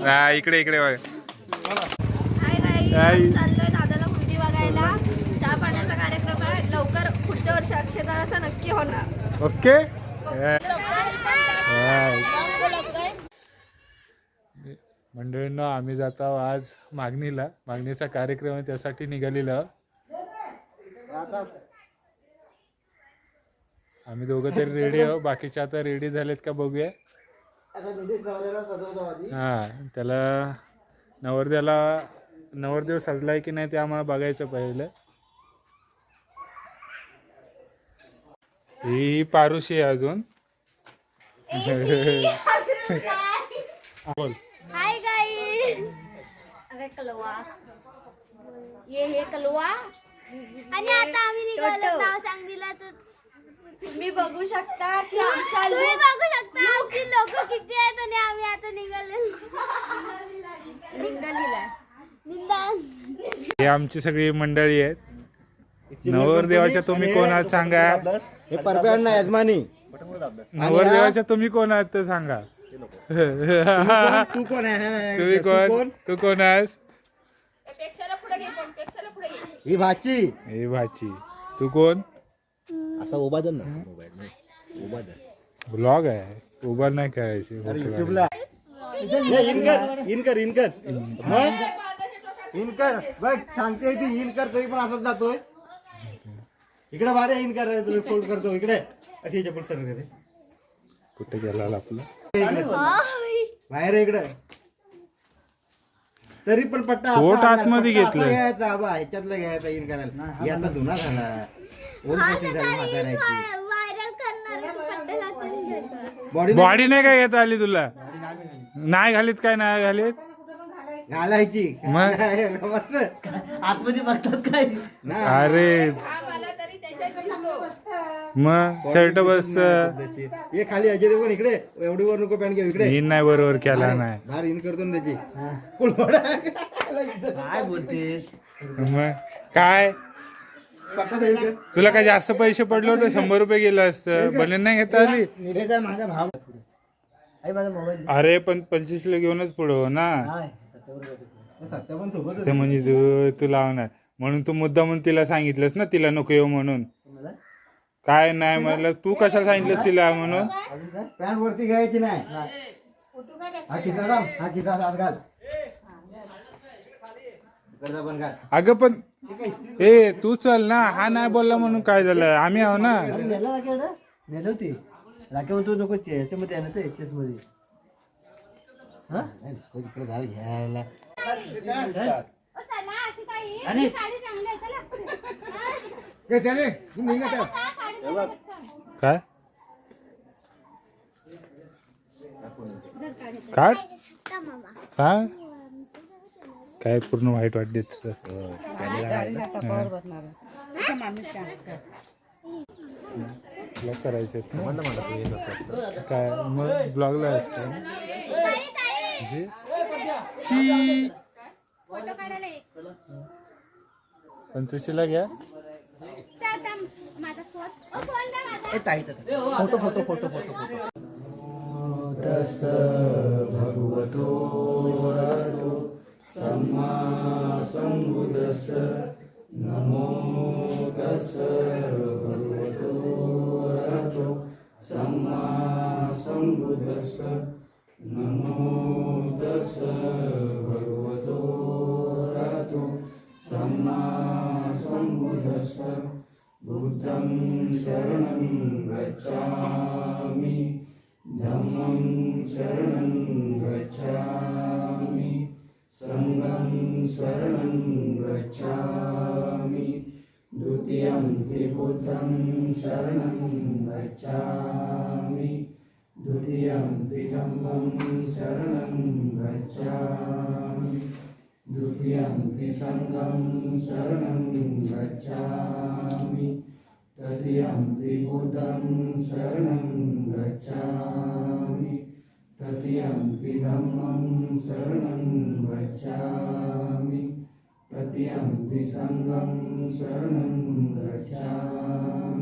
हा. इकडे इकडे बघ. हाय गाई हाय. चाललोय दादाला हुंडी बघायला. चहा पाण्याचा कार्यक्रम आहे. लवकर पुढच्या वर्षी नक्की होणार. ओके? मंडळींनो आम्ही जात आहोत आज मागणीला. मागणीचा कार्यक्रम आहे त्यासाठी निघालेलो. आम्ही दोघं तरी रेडी आहोत. बाकीचे आता रेडी झालेत का बघूया. हा त्याला नवरदेवाला नवरदेव सजलाय की नाही ते आम्हाला बघायचं पहिलं. ही पारुशी आहे अजून. बोल. हाय अरे कलवा. ये हे कलवा. आणि आता आम्ही निघालो. नाव सांग दिला तर तुम्ही बघू शकता की आमचा तुम्ही बघू शकता आमची लोक किती आहेत आणि आम्ही आता निघाले निंदणीला निंदन हे आमची सगळी मंडळी आहेत. नवरदेवाच्या तुम्ही कोण आहात सांगा. हे परब्यान ना यजमानी नवरदेवाच्या तुम्ही कोण आहात ते सांगा. तू कोण आहे? तुम्ही कोण? तू कोण आहेस? पेक्षाला पुढे घे पण पेक्षाला पुढे घे. ही भाची. हे भाची. तू कोण? असा उभा धर ना मोबाईल उभा धर. ब्लॉग आहे. उभा नाही युट्यूबला इनकर इनकर इनकर इनकर बघ सांगते ती इनकर तरी पण असंच जातोय. इकडे बारे इनकर तुला फोल्ड करतो. इकडे. अशी सर कुठे गेला आपला? बाहेर आहे इकडे. तरी पण पट्टा असा आतमध्ये पट्टा असा घेतलंय. घ्यायचा आबा ह्याच्यातलं घ्यायचा इन करायला. आता जुना झाला. झाली म्हाताऱ्याची. व्हायरल करणार पट्टे घालून बॉडी बॉडी नाही काय घेता आली तुला? नाही घालीत काय नाही घालीत? घालायची. मग? आतमध्ये बघतात काय? ना अरे. तरी त्याच्यात मग शर्ट बसत. हे खाली अजय देवगण इकडे. एवढी वर नको पॅन्ट घेऊ इकडे. ही नाही बरोबर केला नाही. बाहेर इन करतो ना त्याची. फुलवडा. काय बोलतेस? मग? काय? तुला काय जास्त पैसे पडले होते? शंभर रुपये गेलं असतं. बनेन नाही घेता आली माझा भाव आई माझा मोबाईल. अरे पण पंचवीस ला घेऊनच पुढे हो ना. पण ते म्हणजे तू लावणार. म्हणून तू मुद्दा म्हणून तिला सांगितलंस ना तिला नको येऊ म्हणून. काय नाही म्हणलं तू कशाला सांगितलंस तिला म्हणून? पॅन्ट वरती घ्यायची नाही. हा. खिसा दाम हा खिसा घाल. अगं पण ए तू चल ना. हा नाही बोलला म्हणून काय झालं? आम्ही आहो ना. नेलं राखे नेलं होती. राखे म्हणतो नको याच्यामध्ये आहे ना ते याच्याच मध्ये झालं घ्यायला काय? काय? काय? काय पूर्ण वाईट वाटते करायचे? काय? मग ब्लॉगला असतं ची पण तुशीला घ्या फोटो फोटो फोटो फोटो तस भगवतो रतो सम्मा संबुदस नमो तस भगवतो रतो सम्मा संबुदस बुद्धं शरणं गच्छामि। धम्मं शरणं गच्छामि। सङ्गं शरणं गच्छामि। द्वितीयं विबुद्धं शरणं गच्छामि। द्वितीयं पितम्बं शरणं गच्छामि। द्वितीयं त्रिसङ्गं शरणं गच्छामि। तृतीयं त्रिबुद्धं शरणं गच्छामि। तृतीयं पिधम्मं शरणं गच्छामि। तृतीयं त्रिसङ्गं शरणं गच्छामि।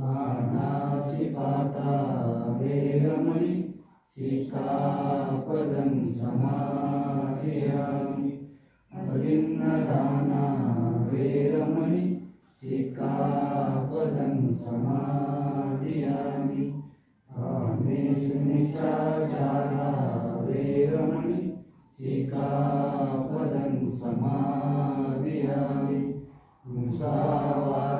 పాణాచి పాత వేరముని శిఖాపదం సమాధయామి అభిన్నదాన వేరముని శిఖాపదం సమాధయామి ఆమెశాచార వేరముని శిఖాపదం సమాధయామి ముసావార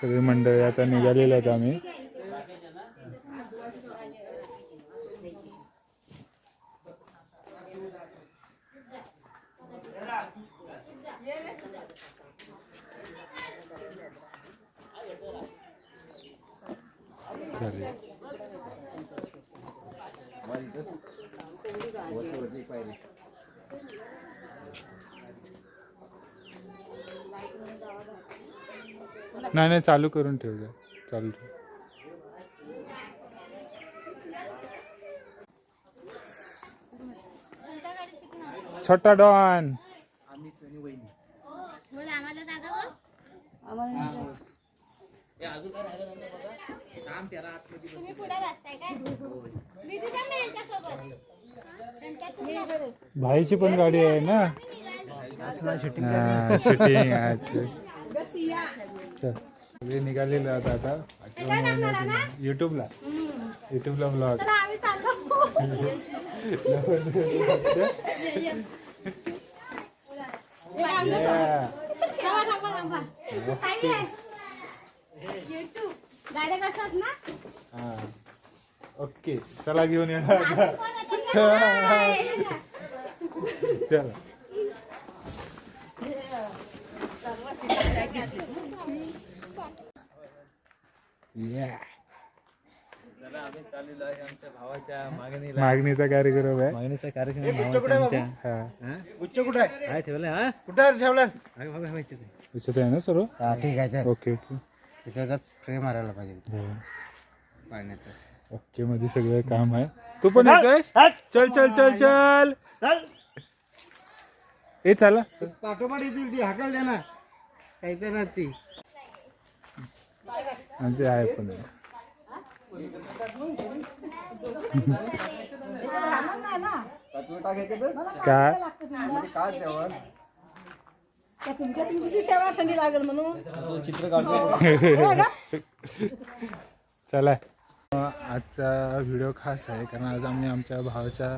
सगळी मंडळी आता निघालेलो आहेत आम्ही. नाही नाही चालू करून ठेव. चालू ठेव. छोटा डॉन. भाईची पण गाडी आहे ना? शूटिंग सगळे निघालेले आहेत आता. युट्यूबला युट्यूबला ब्लॉग ओके चला घेऊन या चला. मागणीचा कार्यक्रम आहे. मागणीचा कार्यक्रम गुच्छ कुठे आहे? हा? कुठे ठेवलं? हा ना सर्व ठीक आहे ओके ओके. त्याच्यात फ्रेम मारायला पाहिजे हो. पाण्याचं. ओके मध्ये सगळं काम आहे. तू पण चल चल. चल चल ए चला. पाठोपाठ येतील ती हाकल द्या ना काही तर ना ती आमचे आहे पण. काय? काय द्यावं तुमच्या तुमची सेवा थंडी लागेल म्हणून चला. आजचा व्हिडिओ खास आहे कारण आज आम्ही आमच्या भावाच्या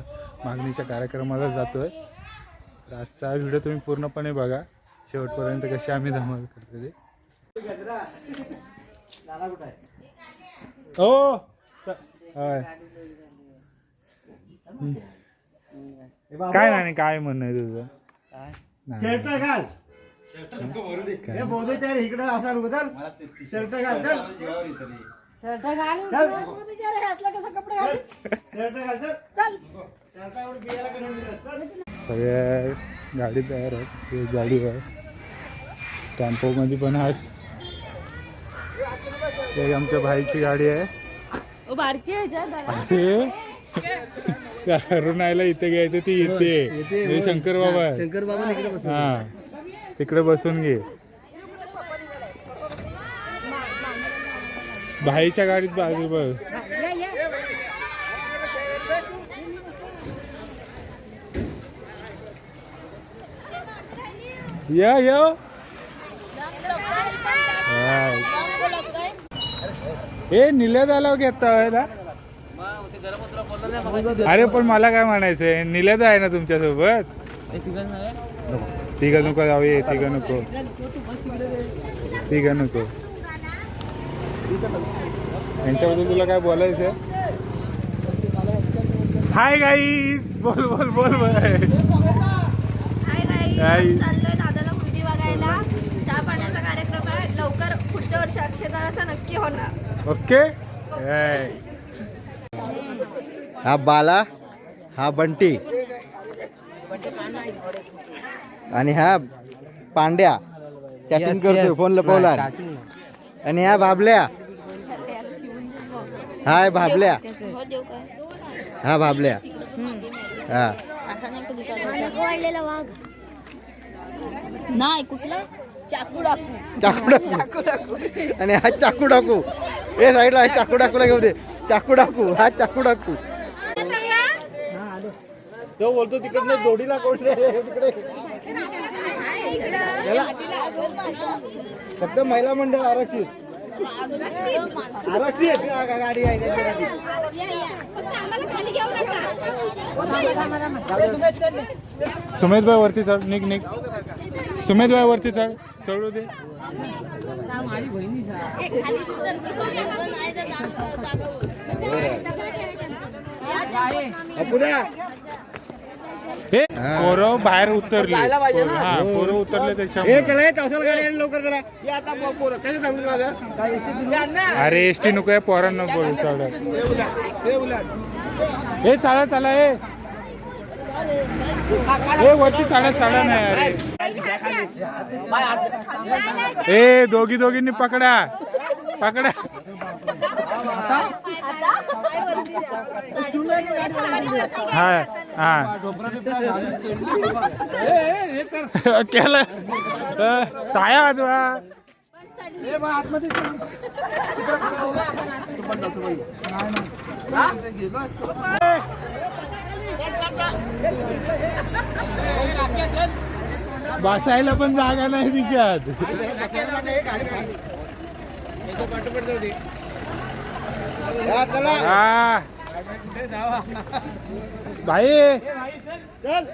मागणीच्या कार्यक्रमाला जातोय. तर आजचा व्हिडिओ तुम्ही पूर्णपणे बघा. शेवटपर्यंत कशी आम्ही धमाल करतो ते. नाना कुठं आहे? ओ होय. काय नाही काय म्हणणं आहे तुझं. शर्ट घाल. हे इकडे असा उतर शर्ट घाल चल. शर्ट घाल चल. असलं कसं कपडे घाल शर्ट घाल. सगळ्या गाडी तयार आहेत. ही गाडी आहे. टेम्पोमध्ये पण आहे एक आमच्या भाईची गाडी आहे. ओ बारकी आहे जा जरा. अरे. अरुणायला इथे घ्यायचं ती इथे. हे शंकर बाबा आहे. शंकर बाबा हा. तिकडे बसून घे. भाईच्या गाडीत बाजू बघ. या या. हे निल्या झाल्यावर घेता अरे पण मला काय म्हणायचंय? निल्याद आहे ना तुमच्यासोबत तिघ नको जाऊ ये तिघ नको. तिघ नको. यांच्याबद्दल तुला काय बोलायचंय? हाय गाई बोल बोल बोल बोल. दादाला मुलगी बघायला. चहा पाण्याचा कार्यक्रम आहे. लवकर पुढच्या वर्षी अक्षदाचा नक्की होणार. ओके. हा बाला हा बंटी. आणि हा पांड्या. चॅटिंग करतोय फोन लपवला. आणि हा बाबल्या हाय बाबल्या हा बाबल्या हा. नाही कुठला? चाकू डाकू चाकू डाकू आणि हा चाकू डाकू ए साईडला हा चाकू डाकूला घेऊ दे. चाकू डाकू हा चाकू डाकू तो बोलतो तिकडे जोडीला कोण तिकडे. फक्त महिला मंडळ आरक्षित. आरक्षित गाडी आहे भाई वरती चढ निघ निघ. सुमेध भाई वरती चढ चढू दे. हे? पोरं बाहेर उतरली. जायला पाहिजे ना. हा पोरं उतरले ए त्याच्यामुळे. चला हे चौसाला गाडी आणि लवकर जरा. ये आता पो- पोरं कसं माझं काय. अरे एसटी नको आहे पोरांना बोल चढ हे चाला चला ए ए वरती चढा चढा नाही अरे. ए दोघी दोघींनी पकडा. पकडा. हा हा केलं. अ, टाळ्या बसायला पण जागा नाही तिच्यात. हा, चला भाई. चल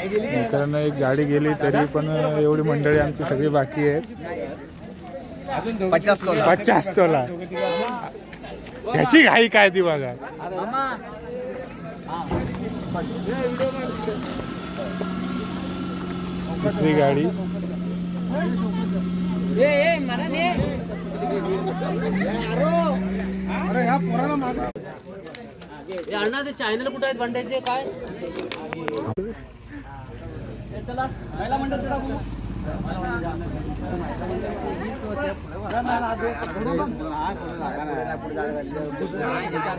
मित्रांनो एक गाडी गेली तरी पण एवढी मंडळी आमची सगळी बाकी आहेत. पचास तोला. पचास तोला. ह्याची घाई काय ती बघा. दुसरी गाडी. चॅनल कुठे आहेत भांड्याचे काय चला महिला मंडळ चला बोलू.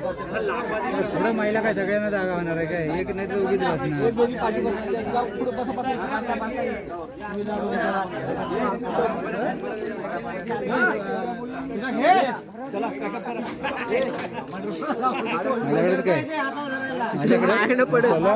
थोडं महिला काय सगळ्यांना जागा होणार आहे काय? एक नाही तर उगीच. माझ्याकडेच काय? माझ्याकडे? चला.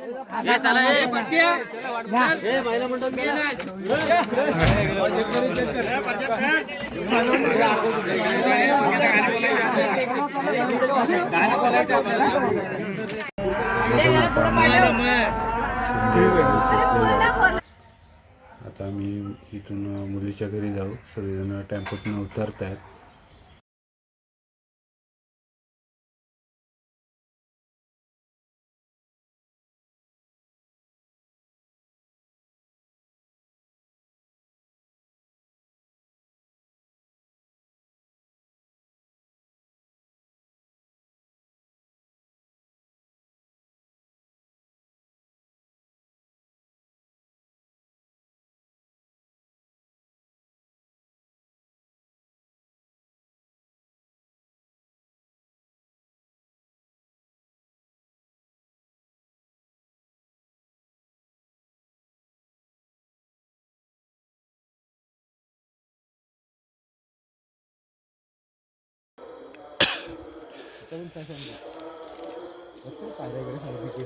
आता आम्ही इथून मुलीच्या घरी जाऊ. सगळेजण टेम्पोतून उतरत आहेत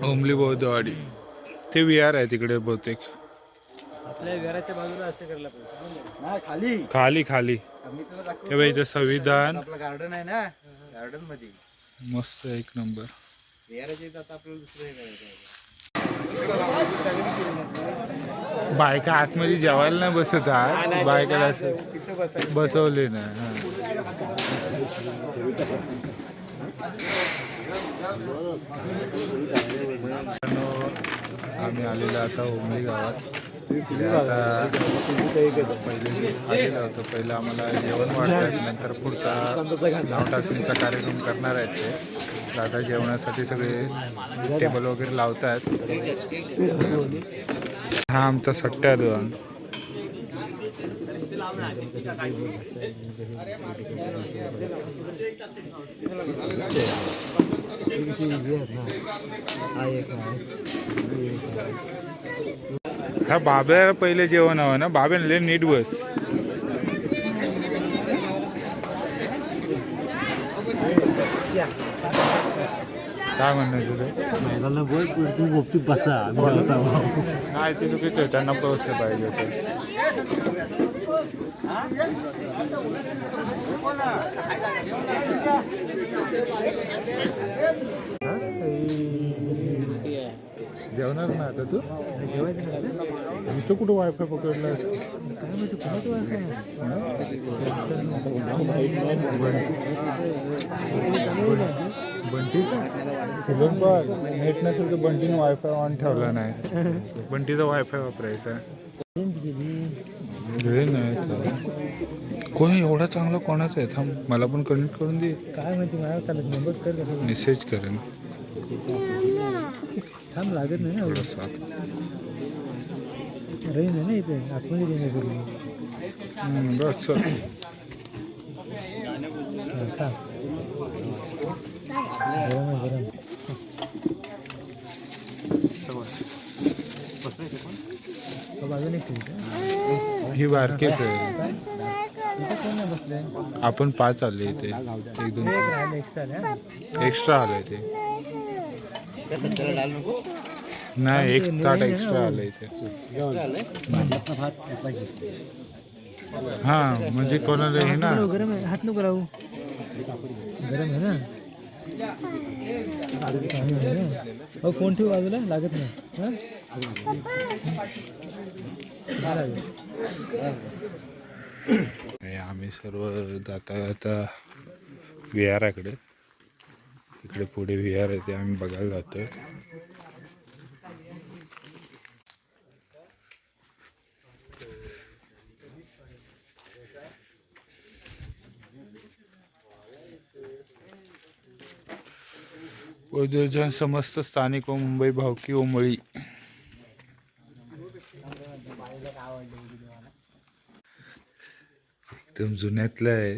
ओमली बौद्धवाडी ते विहार आहे तिकडे बहुतेक. आपल्या घराच्या बाजूला असं करायला पाहिजे. नाही खाली. खाली खाली. हे बघ इथं संविधान. आपलं गार्डन आहे ना गार्डनमध्ये मस्त एक नंबर. बिहाराच्या इथं आता आपल्याला दुसरं हे करायचं आहे. बायका आतमध्ये जेवायला नाही बसत आहात बायकाला असं बसवले ना आम्ही आलेलो आता उमरी गावात. आता पहिले आलेलो होतो. पहिलं आम्हाला जेवण वाटतं नंतर पुढचा नाव टाचणीचा कार्यक्रम करणार आहेत ते. आता जेवणासाठी सगळे टेबल वगैरे लावत आहेत हा आमचा सट्ट्या दोन. हा बाब्या पहिले जेवण हवं ना? बाब्यान लय नीट बस. काय म्हणणं तुझं? गोपटीत बसा नाही ते चुकीचं त्यांना पोहोचलं पाहिजे ते जेवणार ना आता तू? इथं कुठं वायफाय पकडलं? बंटीचा? शुभम बघ नेट नसेल तर बंटीनं वायफाय ऑन ठेवला नाही. बंटीचा वायफाय वापरायचा. वेळ नाही तर. कोणी एवढा चांगला कोणाचा आहे? थांब मला पण कनेक्ट करून दे. काय माहिती मला चालत नाही बघ कर मेसेज करेन. थांब लागत नाही ना थोडासा रेंज आहे ना इथे आतमध्ये रेंज आहे बस चल. थांब. गरम आहे गरम. बाजूने आहे ही बारकेच आहे. इथं आपण पाच आले इथे. एक दोन तीन. एक्स्ट्रा आलंय ते. नाही एक ताट एक्स्ट्रा आलंय इथे. हा म्हणजे कोणाला हे ना? गरम आहे हात नको लावू गरम आहे ना फोन ठेव बाजूला लागत नाही. आम्ही सर्व जाता जाता विहाराकडे. इकडे पुढे विहार आहे ते आम्ही बघायला जातोय. उद्योजन समस्त स्थानिक व मुंबई भावकी ओमळी एकदम जुन्यातलं आहे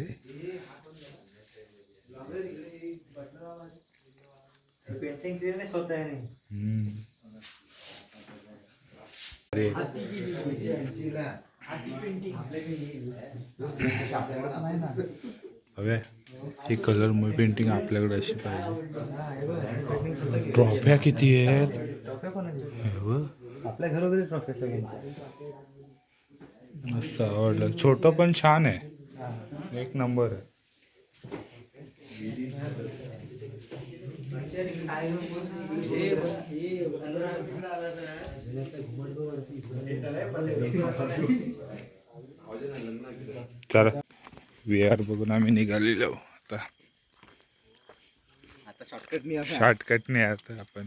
हवे ही कलर पेंटिंग आपल्याकडे अशी पाहिजे. ट्रॉफ्या किती आहेत. आपल्या घरोघरी ट्रॉफी सगळ्यांची मस्त आवडलं. छोटं पण छान आहे. एक नंबर आहे. चला विहार बघून आम्ही निघालेलो. आता शॉर्टकटने आता आपण.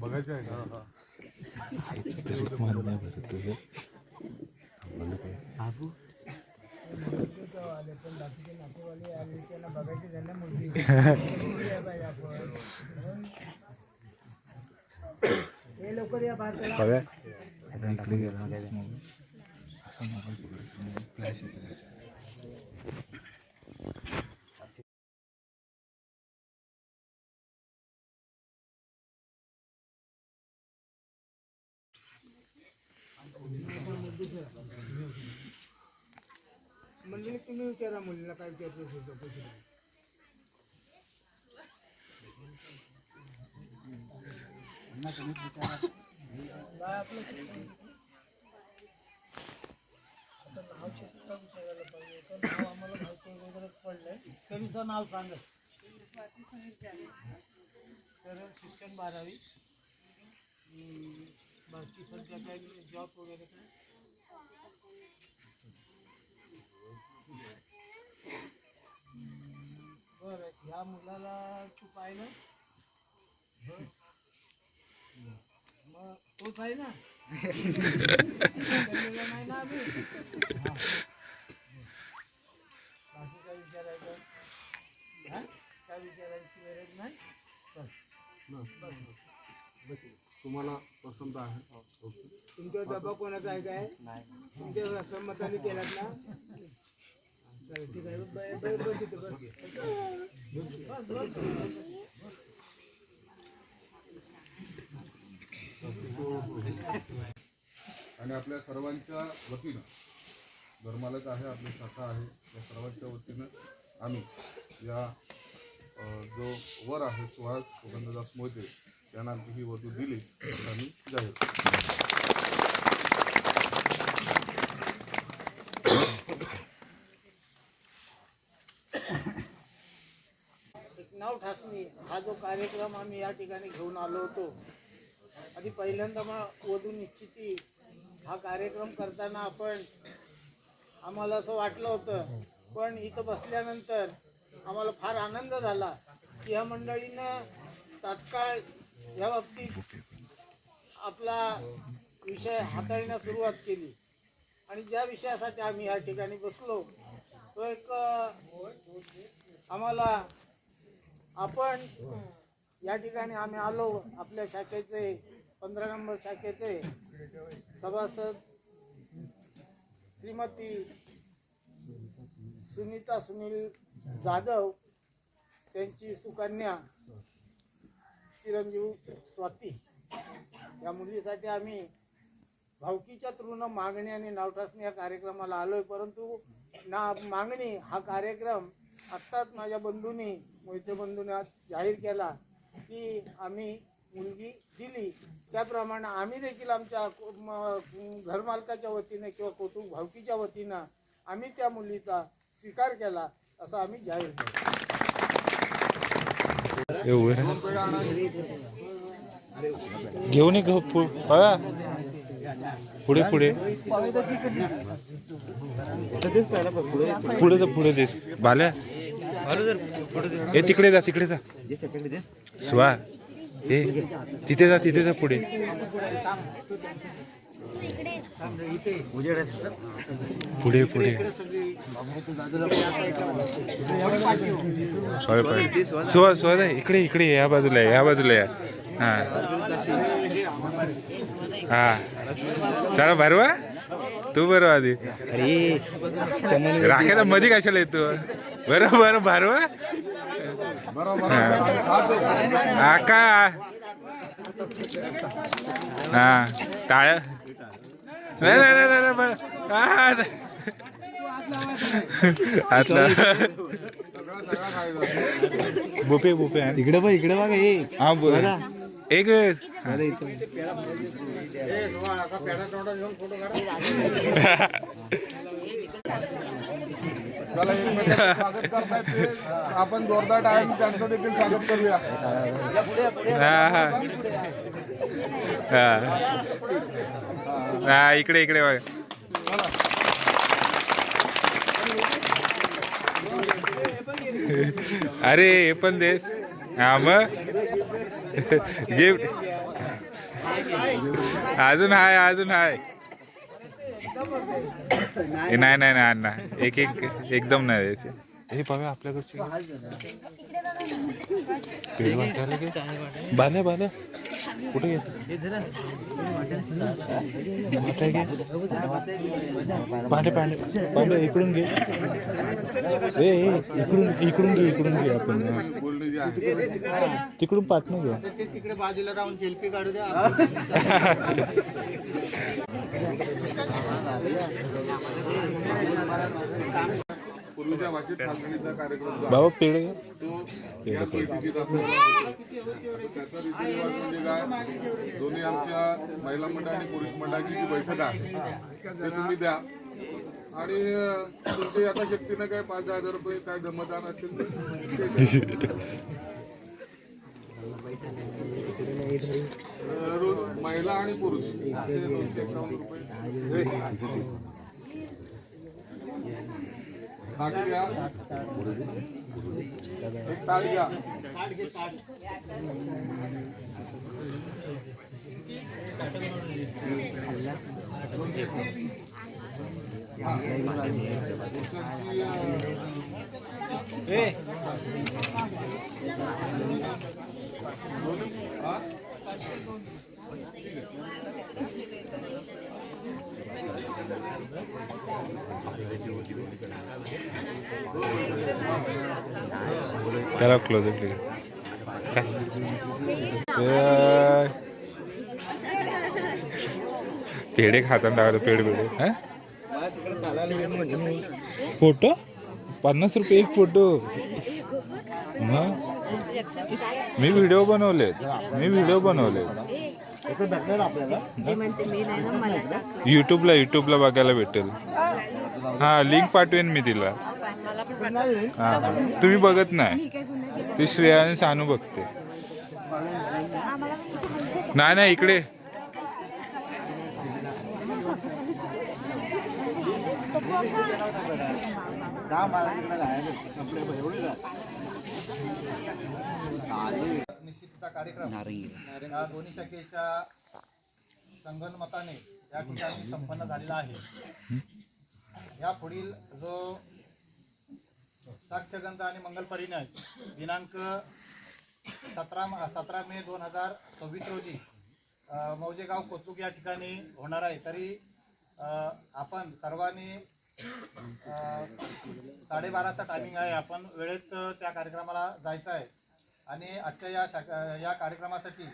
बघायची आहे का? बघा. आता इकडे गेला असं मोबाईल पकडायचा फ्लॅश येतो तुम्ही विचारा मुलीला काय विचारतो ते चौकशी पाहिजे कवीचं नाव सांगा तर शिक्षण बारावी बाकी सध्या काय जॉब वगैरे काय बरं ह्या मुलाला तू पाहिलं. मग तोच आहे ना नाही ना आम्ही. हा. बाकी काय विचारायचं? हा? काय विचारायची गरज नाही? तुम्हाला पसंत आहे. ओके तुमचा दबाव कोणाचा आहे काय? तुमच्या संमताने केलात ना? आणि आपल्या सर्वांच्या वतीनं धर्मालयच आहे आपली शाखा आहे या सर्वांच्या वतीनं आम्ही या जो वर आहे सुहास सुगंधदास मोहिते यांना आमची ही वधू दिली आम्ही जाहीर करतो. एक नाव ठासणी हा जो कार्यक्रम आम्ही या ठिकाणी घेऊन आलो होतो आधी पहिल्यांदा मग वधू निश्चिती हा कार्यक्रम करताना आपण आम्हाला असं वाटलं होतं पण इथं बसल्यानंतर आम्हाला फार आनंद झाला की ह्या मंडळीनं तात्काळ या बाबतीत आपला विषय हाताळण्यास सुरुवात केली. आणि ज्या विषयासाठी आम्ही या ठिकाणी बसलो तो एक आम्हाला आपण या ठिकाणी आम्ही आलो आपल्या शाखेचे पंधरा नंबर शाखेचे सभासद श्रीमती सुनीता सुनील जाधव त्यांची सुकन्या चिरंजीव स्वाती. या मुलीसाठी आम्ही भावकीच्या तृण मागणी आणि नावठासणी या कार्यक्रमाला आलो आहे परंतु ना मागणी हा कार्यक्रम आत्ताच माझ्या बंधूंनी मोहिते आज जाहीर केला की आम्ही मुलगी दिली. त्याप्रमाणे आम्ही देखील आमच्या घरमालकाच्या वतीने किंवा कौटुंब भावकीच्या वतीनं आम्ही त्या मुलीचा स्वीकार केला असं आम्ही जाहीर केलं. घेऊन पुढे पुढे. पुढे पुढे दे बाल्या. ए तिकडे जा तिकडे जा. स्वा ए तिथे जा तिथे जा पुढे. पुढे पुढे. सोय पाहिजे स्व स्व इकडे इकडे या बाजूला या बाजूला या. हा. हा. चला भरवा. तू भरवा आधी. राखायला मध्ये कशाला येतो? बरं बरं भरवा हा. टाळ. नाही बरं. Buffet buffet. आण. इकडे बघ इकडे बघ हे. हा बोल. एक आपण जोरदार टाइम त्यांचं देखील स्वागत करूया हा इकडे इकडे बघा. अरे हे पण देश हा मग गिफ्ट. अजून हाय अजून हाय. नाही नाही नाही अण्णा. एक एक एकदम नाही द्यायचे हे बघा आपल्याकडचे बाल्या बाल्या कुठे इकडून घे. ए इकडून इकडून घे इकडून घे आपण. तिकडून पाठणं घ्या तिकडे बाजूला राहून सेल्फी काढू द्या. पूर्वीच्या भाषेत ठाकरेचा कार्यक्रम आहे, बाबा घे तो या बैठकीत असतो त्याचा रीतिरिवाज म्हणजे काय? दोन्ही आमच्या महिला मंडळ आणि पुरुष मंडळाची जी बैठक आहे ते तुम्ही द्या. आणि तुमची आता शक्तीनं काय पाच दहा हजार रुपये काय जमदान असेल ते? द्या. अं, रोज महिला आणि पुरुष. असे दोनशे एकावन्न रुपये. ताट घ्या एक ताट घ्या हा. त्याला क्लोज पेढे खाताना टाकलं पेड पेढे. हा? फोटो? पन्नास रुपये एक फोटो. मग? मी व्हिडिओ बनवले मी व्हिडिओ बनवले युट्यूबला युट्यूबला बघायला भेटेल. हा लिंक पाठवेन मी तिला. हा हा. तुम्ही बघत नाही. ती श्रेया आणि सानू बघते. नाही नाही इकडे. दहा कपडे एवढे कार्यक्रम. या दोन्ही शाखेच्या संगनमताने या ठिकाणी संपन्न झालेला आहे. या पुढील जो साक्षगंध आणि मंगल परिणय दिनांक सतरा सतरा मे दोन हजार सव्वीस रोजी मौजेगाव कोतुक या ठिकाणी होणार आहे. तरी आपण सर्वांनी साडेबाराचा टायमिंग आहे. आपण वेळेत त्या कार्यक्रमाला जायचं आहे. आणि आजच्या या शाखा या कार्यक्रमासाठी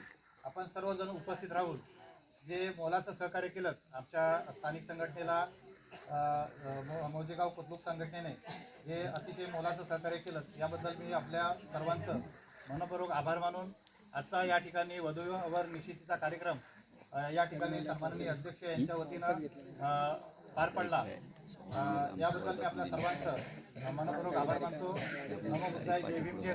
आपण सर्वजण उपस्थित राहून जे मोलाचं सहकार्य केलं आमच्या स्थानिक संघटनेला मो- मोजेगाव कुतलूक संघटनेने जे अतिशय मोलाचं सहकार्य केलं याबद्दल मी आपल्या सर्वांचं मनपूर्वक आभार मानून आजचा या ठिकाणी वधूवर निश्चितीचा कार्यक्रम या ठिकाणी सन्माननीय अध्यक्ष यांच्या वतीनं पार पडला. याबद्दल मी आपल्या सर्वांचं मनपूर्वक आभार मानतो. नमो बुद्धाय जय भीम जय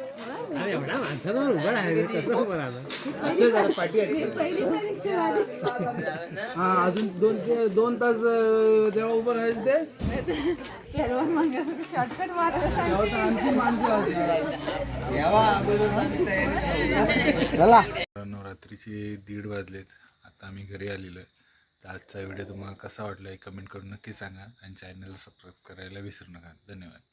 असा जरा पाठी हा अजून दोन ते दोन तास अं, जेव्हा उभं राहायचं ते? तेव्हा तर आणखी माणसं होती. नवरात्रीचे दीड वाजलेत. आता आम्ही घरी आलेलो आहे. तर आजचा व्हिडिओ तुम्हाला कसा वाटला हे कमेंट करून नक्की सांगा आणि चॅनलला सबस्क्राईब करायला विसरू नका. धन्यवाद.